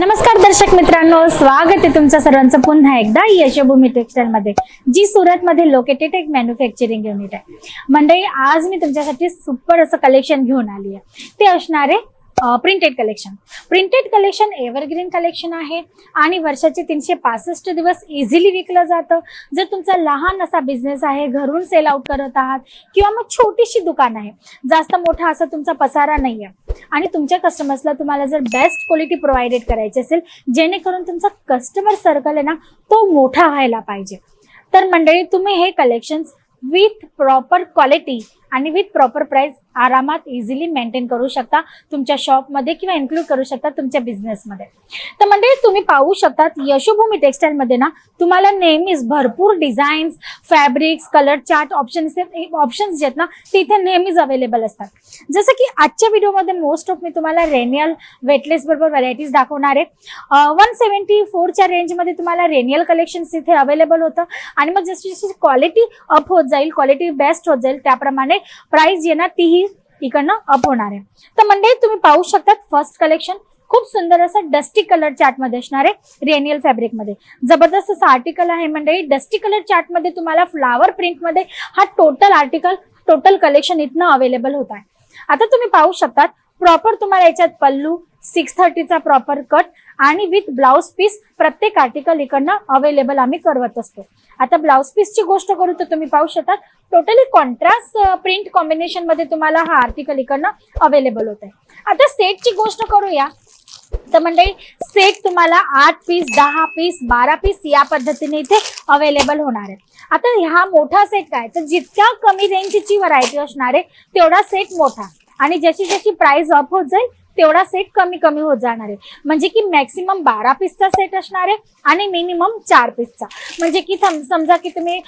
नमस्कार दर्शक मित्रांनो स्वागत आहे तुमचं सर्वांचं. पुन्हा एकदा यशभूमी टेक्सटाईल मध्ये जी सुरत मध्ये लोकेटेड एक मॅन्युफॅक्चरिंग युनिट आहे. मंडळी आज मी तुमच्यासाठी सुपर असं कलेक्शन घेऊन आली आहे. ते असणारे printed collection printed collection evergreen collection आहे आणि वर्षाचे तीनशे पासष्ट दिवस इझिली विकलं जातं. जर तुमचा लहान असा बिझनेस आहे घरून सेल आउट करत आहात किंवा मग छोटीशी दुकान आहे जास्त मोठा असा तुमचा पसारा नाही आहे आणि तुमच्या कस्टमर्सला तुम्हाला जर बेस्ट क्वालिटी प्रोव्हाइडेड करायची असेल जेणेकरून तुमचा कस्टमर सर्कल आहे ना तो मोठा व्हायला पाहिजे. तर मंडळी तुम्ही हे कलेक्शन्स विथ प्रॉपर क्वालिटी आणि विथ प्रॉपर प्राइस आरामात इझिली मेंटेन करू शकता. तुमच्या शॉपमध्ये किंवा इन्क्लूड करू शकता तुमच्या बिझनेसमध्ये तर म्हणजे तुम्ही पाहू शकतात यशोभूमी टेक्सटाईलमध्ये ना तुम्हाला नेहमीच भरपूर designs fabrics colour chart options options जे आहेत ना ते इथे नेहमीच अवेलेबल असतात. जसं की आजच्या व्हिडिओमध्ये मोस्ट ऑफ मी तुम्हाला रेनियल वेटलेस बरोबर व्हरायटीज दाखवणार आहे. वन सेव्हन्टी फोरच्या रेंजमध्ये तुम्हाला रेनियल कलेक्शन्स इथे अवेलेबल होतं. आणि मग जशी जशी क्वालिटी अप होत जाईल क्वालिटी बेस्ट होत जाईल त्याप्रमाणे प्राइस जी ना तीही इकडनं अप होणार आहे. तर म्हणजे तुम्ही पाहू शकतात फर्स्ट कलेक्शन खूप सुंदर असं डस्टी कलर चार्टमध्ये असणार आहे रेनियल फॅब्रिकमध्ये जबरदस्त असं आर्टिकल आहे म्हणजे डस्टी कलर चार्टमध्ये तुम्हाला फ्लावर प्रिंटमध्ये हा टोटल आर्टिकल टोटल कलेक्शन इथनं अवेलेबल होत आहे. आता तुम्ही पाहू शकतात प्रॉपर तुम्हाला याच्यात पल्लू सिक्स थर्टीचा प्रॉपर कट आणि विथ ब्लाऊज पीस प्रत्येक आर्टिकल इकडनं अवेलेबल आम्ही करवत असतो. आता ब्लाऊज पीसची गोष्ट करू तर तुम्ही पाहू शकता टोटली कॉन्ट्रास्ट प्रिंट कॉम्बिनेशनमध्ये तुम्हाला हा आर्टिकल इकडनं अवेलेबल होत आहे आता सेटची गोष्ट करूया. तर मंडळी सेट तुम्हाला आठ पीस दहा पीस बारा पीस या पद्धतीने इथे अवेलेबल होणार आहे. आता हा मोठा सेट काय? तर जितक्या कमी रेंजची व्हरायटी असणार आहे तेवढा सेट मोठा. आणि जशी जशी प्राइस अप होत जाईल तेवढा सेट कमी कमी होत जाणार आहे. म्हणजे की मॅक्सिमम बारा पीसचा सेट असणार आहे आणि मिनिमम चार पीसचा म्हणजे की सम- समजा की तुम्ही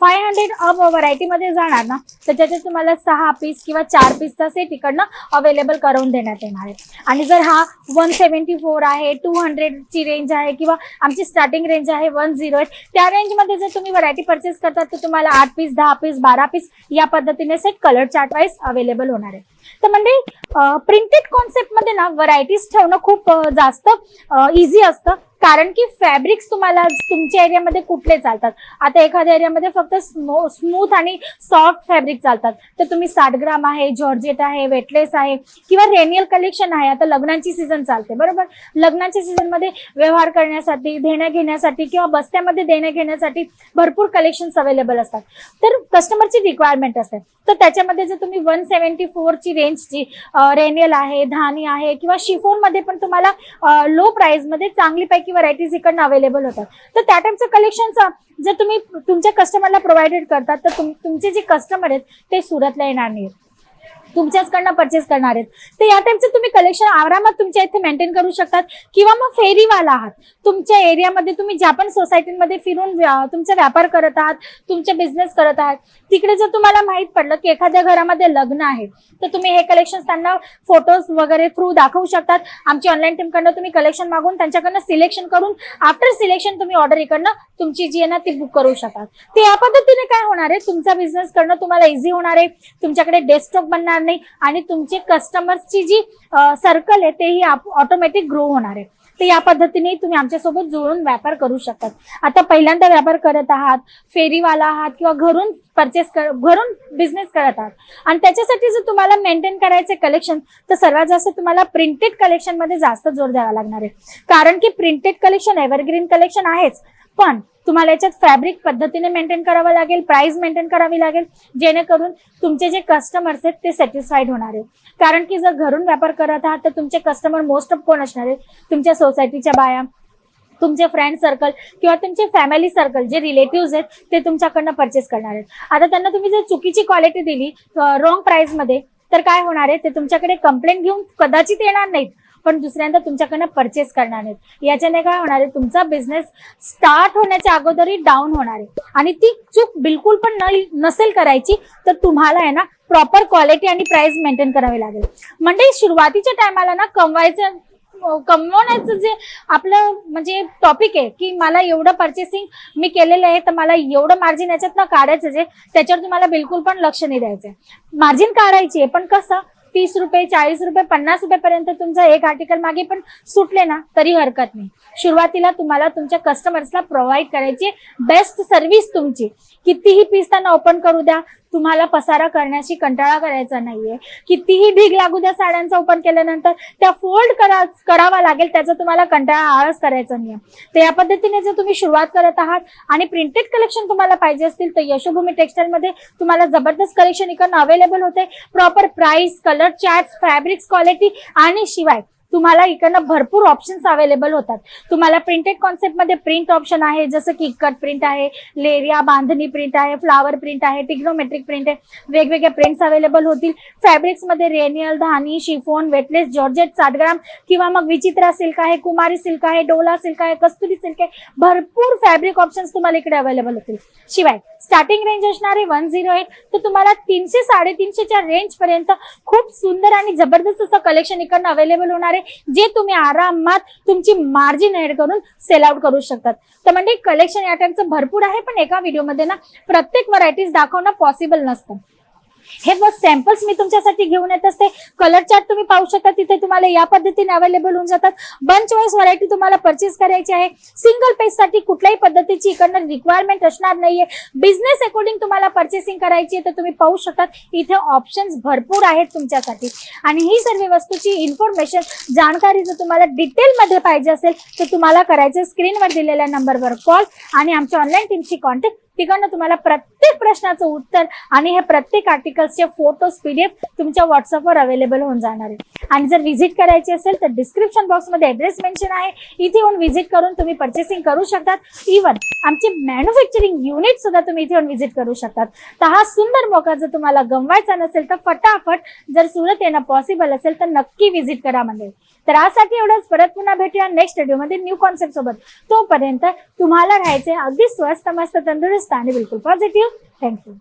फाय हंड्रेड अप व्हरायटीमध्ये जाणार ना तर त्याच्यात तुम्हाला सहा पीस किंवा चार पीसचा सेट इकडनं अवेलेबल करून देण्यात येणार आहे. आणि जर हा वन सेवन्टी फोर आहे टू हंड्रेडची रेंज आहे किंवा आमची स्टार्टिंग रेंज आहे वन झिरो एट त्या रेंजमध्ये जर तुम्ही व्हरायटी परचेस करतात तर तुम्हाला आठ पीस दहा पीस बारा पीस या पद्धतीने set colour chart wise available होणार आहे. तर म्हणजे प्रिंटेड कॉन्सेप्ट मध्ये ना व्हरायटीज ठेवणं खूप जास्त इझी असतं. कारण की फॅब्रिक्स तुम्हाला तुमच्या एरियामध्ये कुठले चालतात? आता एखाद्या एरियामध्ये फक्त स्मूथ आणि सॉफ्ट फॅब्रिक चालतात. तर तुम्ही साठ ग्राम आहे जॉर्जेट आहे वेटलेस आहे किंवा रेनियल कलेक्शन आहे. आता लग्नाची सीझन चालते बरोबर? लग्नाच्या सीझनमध्ये व्यवहार करण्यासाठी देण्या घेण्यासाठी किंवा बस्त्यामध्ये देण्या घेण्यासाठी भरपूर कलेक्शन्स अवेलेबल असतात. तर कस्टमरची रिक्वायरमेंट असते. तर त्याच्यामध्ये जर तुम्ही वन सेवन्टी फोरची रेंजची रेनियल आहे धानी आहे किंवा शिफोनमध्ये पण तुम्हाला लो प्राईजमध्ये चांगली की व्हरायटीज इकडनं अवेलेबल होतात. तर त्या टाईपचं कलेक्शनचं जर तुम्ही तुमच्या कस्टमरला प्रोव्हाइडेड करतात तर तुमचे जे कस्टमर आहेत ते सुरतला येणार नाहीत. तुमच्याचकडनं परचेस करणार आहेत. तर या टाईपचं तुम्ही कलेक्शन आरामात तुमच्या इथे मेंटेन करू शकतात. किंवा मग फेरीवाला आहात. तुमच्या एरियामध्ये तुम्ही ज्या पण सोसायटीमध्ये फिरून व्या- तुमचा व्यापार करत आहात तुमचे बिझनेस करत आहात तिकडे जर तुम्हाला माहीत पडलं की एखाद्या घरामध्ये लग्न आहे तर तुम्ही हे कलेक्शन त्यांना फोटोज वगैरे थ्रू दाखवू शकतात. आमची ऑनलाईन टीमकडनं तुम्ही कलेक्शन मागून त्यांच्याकडनं सिलेक्शन करून आफ्टर सिलेक्शन तुम्ही ऑर्डर इकडनं तुमची जी आहे ना ती बुक करू शकतात ते या पद्धतीने काय होणार आहे? तुमचा बिझनेस करणं तुम्हाला इझी होणार आहे. तुमच्याकडे डेस्कटॉप बनणार नाही आणि तुमचे कस्टमर्सची जी सर्कल आहे तेही ऑटोमॅटिक ग्रो होणार आहे. तर या पद्धतीने तुम्ही आमच्यासोबत जुळून व्यापार करू शकतात. आता पहिल्यांदा व्यापार करत आहात फेरीवाला आहात किंवा घरून परचेस कर घरून बिझनेस करत आहात. आणि त्याच्यासाठी जर तुम्हाला मेंटेन करायचे कलेक्शन तर सर्वात जास्त तुम्हाला प्रिंटेड कलेक्शनमध्ये जास्त जोर द्यावा लागणार आहे. कारण की प्रिंटेड कलेक्शन एव्हरग्रीन कलेक्शन आहेच. पण तुम्हाला याच्यात फॅब्रिक पद्धतीने मेंटेन करावं लागेल प्राइस मेंटेन करावी लागेल जेणेकरून तुमचे जे कस्टमर्स आहेत ते सॅटिस्फाईड होणार आहे कारण की जर घरून व्यापार करत आहात तर तुमचे कस्टमर मोस्ट ऑफ कोण असणार आहेत? तुमच्या सोसायटीच्या बाया तुमचे फ्रेंड सर्कल किंवा तुमचे फॅमिली सर्कल जे रिलेटिव्ह आहेत ते तुमच्याकडनं परचेस करणार आहेत. आता त्यांना तुम्ही जर चुकीची क्वालिटी दिली रॉंग प्राइसमध्ये तर काय होणार आहे? ते तुमच्याकडे कंप्लेंट घेऊन कदाचित येणार नाहीत. पण दुसऱ्यांदा तुमच्याकडनं परचेस करणार नाहीत याच्याने काय होणार आहे? तुमचा बिझनेस स्टार्ट होण्याच्या अगोदरही डाऊन होणार आहे. आणि ती चूक बिलकुल पण नसेल करायची तर तुम्हाला आहे ना प्रॉपर क्वालिटी आणि प्राइस मेंटेन करावी लागेल. म्हणजे सुरुवातीच्या टायमाला ना कमवायचं कमवण्याचं जे आपलं म्हणजे टॉपिक आहे की मला एवढं परचेसिंग मी केलेलं आहे तर मला एवढं मार्जिन याच्यातनं काढायचं जे त्याच्यावर तुम्हाला बिलकुल पण लक्ष नाही द्यायचं मार्जिन काढायची आहे पण कसं तीस रुपये चाळीस रुपये पन्नास रुपयेपर्यंत तुमचं एक आर्टिकल मागे पण सुटले ना तरी हरकत नाही. सुरुवातीला तुम्हाला तुमच्या कस्टमर्सला प्रोव्हाइड करायची बेस्ट सर्व्हिस तुमची. कितीही पीस त्यांना ओपन करू द्या तुम्हाला पसारा करण्याची कंटाळा करायचा नाहीये. कितीही भीग लागू द्या साड्यांचा ओपन केल्यानंतर त्या फोल्ड करा करावा लागेल त्याचा तुम्हाला कंटाळा आळस करायचा नाहीये. तर या पद्धतीने जर तुम्ही सुरुवात करत आहात आणि प्रिंटेड कलेक्शन तुम्हाला पाहिजे असतील तर यशोभूमी टेक्सटाईलमध्ये तुम्हाला जबरदस्त कलेक्शन इकडनं अवेलेबल होते. Proper price colour chart fabrics quality आणि शिवाय. तुम्हाला इकडनं भरपूर ऑप्शन्स अवेलेबल होतात. तुम्हाला प्रिंटेड कॉन्सेप्टमध्ये प्रिंट ऑप्शन आहे जसं की कट प्रिंट आहे लेरिया बांधणी प्रिंट आहे फ्लावर प्रिंट आहे टिग्नोमेट्रिक प्रिंट आहे वेगवेगळे प्रिंट्स अवेलेबल होतील. फॅब्रिक्समध्ये रेनियल धानी शिफोन वेटलेस जॉर्जेट साठग्राम किंवा मग विचित्रा सिल्क आहे कुमारी सिल्क आहे डोला सिल्क आहे कस्तुरी सिल्क आहे भरपूर फॅब्रिक ऑप्शन्स तुम्हाला इकडे अवेलेबल होतील. शिवाय स्टार्टिंग रेंज असणारे वन झिरो एट तर तुम्हाला तीनशे साडेतीनशेच्या रेंजपर्यंत खूप सुंदर आणि जबरदस्त असं कलेक्शन इकडनं अवेलेबल होणार आहे. जे तुम्ही आरामात तुमची मार्जिन ऍड करून सेल आउट करू शकतात. तर म्हणजे कलेक्शन या टाइमचं भरपूर आहे पण एका व्हिडिओमध्ये ना प्रत्येक व्हरायटीज दाखवणं पॉसिबल नसतं. हे बस सॅम्पल्स मी तुमच्यासाठी घेऊन येत असते. कलर चार्ट तुम्ही पाहू शकता तिथे तुम्हाला या पद्धतीने अवेलेबल होऊन जातात. बंच वाईज व्हरायटी तुम्हाला परचेस करायची आहे. सिंगल पेजसाठी कुठल्याही पद्धतीची इकडनं रिक्वायरमेंट असणार नाहीये. बिझनेस अकॉर्डिंग तुम्हाला परचेसिंग करायची आहे तर तुम्ही पाहू शकतात इथे ऑप्शन्स भरपूर आहेत तुमच्यासाठी. आणि ही सर्व वस्तूची इन्फॉर्मेशन जाणकारी जर तुम्हाला डिटेल मध्ये पाहिजे असेल तर तुम्हाला करायचं स्क्रीनवर दिलेल्या नंबरवर कॉल आणि आमच्या ऑनलाईन टीमशी कॉन्टॅक्ट तिकडनं तुम्हाला प्रत्येक प्रश्नाचं उत्तर आणि हे प्रत्येक आर्टिकल्सचे फोटोज पीडीएफ तुमच्या व्हॉट्सअपवर अवेलेबल होऊन जाणार आहे. आणि जर व्हिजिट करायची असेल तर डिस्क्रिप्शन बॉक्समध्ये ऍड्रेस मेन्शन आहे. इथे येऊन व्हिजिट करून तुम्ही परचेसिंग करू शकतात. इव्हन आमची मॅन्युफॅक्चरिंग युनिट सुद्धा तुम्ही इथे येऊन व्हिजिट करू शकतात. तर हा सुंदर मोका जर तुम्हाला गमवायचा नसेल तर फटाफट जर सुरत येणं पॉसिबल असेल तर नक्की व्हिजिट करा म्हणजे. तर आजसाठी एवढंच. परत पुन्हा भेटूया नेक्स्ट व्हिडिओमध्ये न्यू कॉन्सेप्ट सोबत. तोपर्यंत तुम्हाला राहायचे अगदी स्वस्त मस्त तंदुरुस्त आणि बिलकुल पॉझिटिव्ह थँक्यू